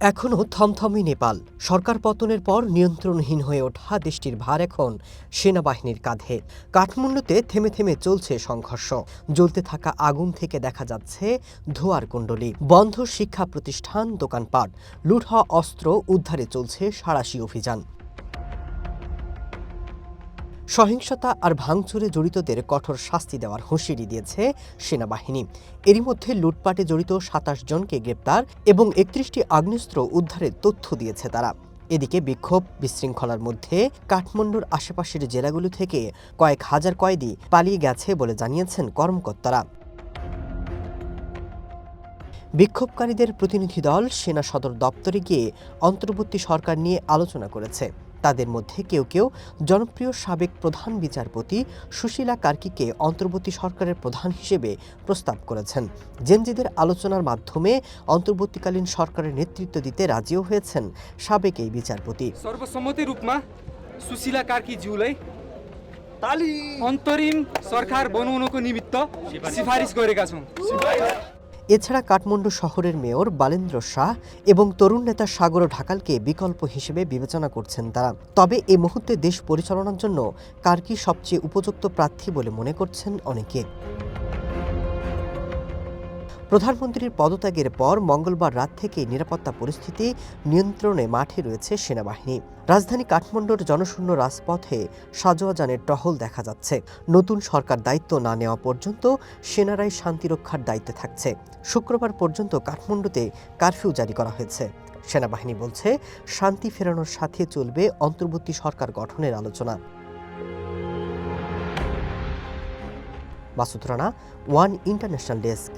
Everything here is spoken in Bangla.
এখনও থমথমই নেপাল। সরকার পতনের পর নিয়ন্ত্রণহীন হয়ে ওঠা দেশটির ভার এখন সেনাবাহিনীর কাঁধে। কাঠমান্ডুতে থেমে থেমে চলছে সংঘর্ষ। জ্বলতে থাকা আগুন থেকে দেখা যাচ্ছে ধোয়ার কুণ্ডলী। বন্ধ শিক্ষা প্রতিষ্ঠান দোকানপাট। লুট হওয়া অস্ত্র উদ্ধারে চলছে সাঁড়াশি অভিযান। সহিংসতা আর ভাঙচুরে জড়িতদের কঠোর শাস্তি দেওয়ার হুঁশিয়ারি দিয়েছে সেনাবাহিনী। এরই মধ্যে লুটপাটে জড়িত সাতাশ জনকে গ্রেপ্তার এবং একত্রিশটি আগ্নেয়াস্ত্র উদ্ধারের তথ্য দিয়েছে তারা। এদিকে বিক্ষোভ বিশৃঙ্খলার মধ্যে কাঠমান্ডুর আশেপাশের জেলাগুলো থেকে কয়েক হাজার কয়েদি পালিয়ে গেছে বলে জানিয়েছেন কর্মকর্তারা। বিক্ষোভকারীদের প্রতিনিধি দল সেনা সদর দপ্তরে গিয়ে অন্তর্বর্তী সরকার নিয়ে আলোচনা করেছে। তাদের মধ্যে কেউ কেউ জনপ্রিয় সাবেক প্রধান বিচারপতি সুশীলা কার্কিকে অন্তর্বর্তী সরকারের প্রধান হিসেবে প্রস্তাব করেছেন জেনজিদের আলোচনার মাধ্যমে অন্তর্বর্তীকালীন সরকারের নেতৃত্ব দিতে রাজিও হয়েছেন সাবেক এই বিচারপতি सर्वसम्मति रूपमा सुशीला कार्कीज्यूलाई ताली अन्तरिम सरकार बनाउनको निमित्त सिफारिस गरेका छौँ এছাড়া কাঠমান্ডু শহরের মেয়র বালেন্দ্র শাহ এবং তরুণ নেতা সাগর ঢাকালকে বিকল্প হিসেবে বিবেচনা করছেন তারা। তবে এ মুহূর্তে দেশ পরিচালনার জন্য কার্কি সবচেয়ে উপযুক্ত প্রার্থী বলে মনে করছেন অনেকে? প্রধানমন্ত্রীর পদত্যাগের পর মঙ্গলবার রাত থেকে নিরাপত্তা পরিস্থিতি নিয়ন্ত্রণে মাঠে রয়েছে সেনাবাহিনী। রাজধানী কাঠমান্ডুর জনশূন্য রাজপথে সাজোয়াজানের টহল দেখা যাচ্ছে। নতুন সরকার দায়িত্ব না নেওয়া পর্যন্ত সেনারাই শান্তিরক্ষার দায়িত্বে থাকছে। শুক্রবার পর্যন্ত কাঠমান্ডুতে কারফিউ জারি করা হয়েছে। সেনাবাহিনী বলছে, শান্তি ফেরানোর সাথে চলবে অন্তর্বর্তী সরকার গঠনের আলোচনা। Masud Rana, one international desk.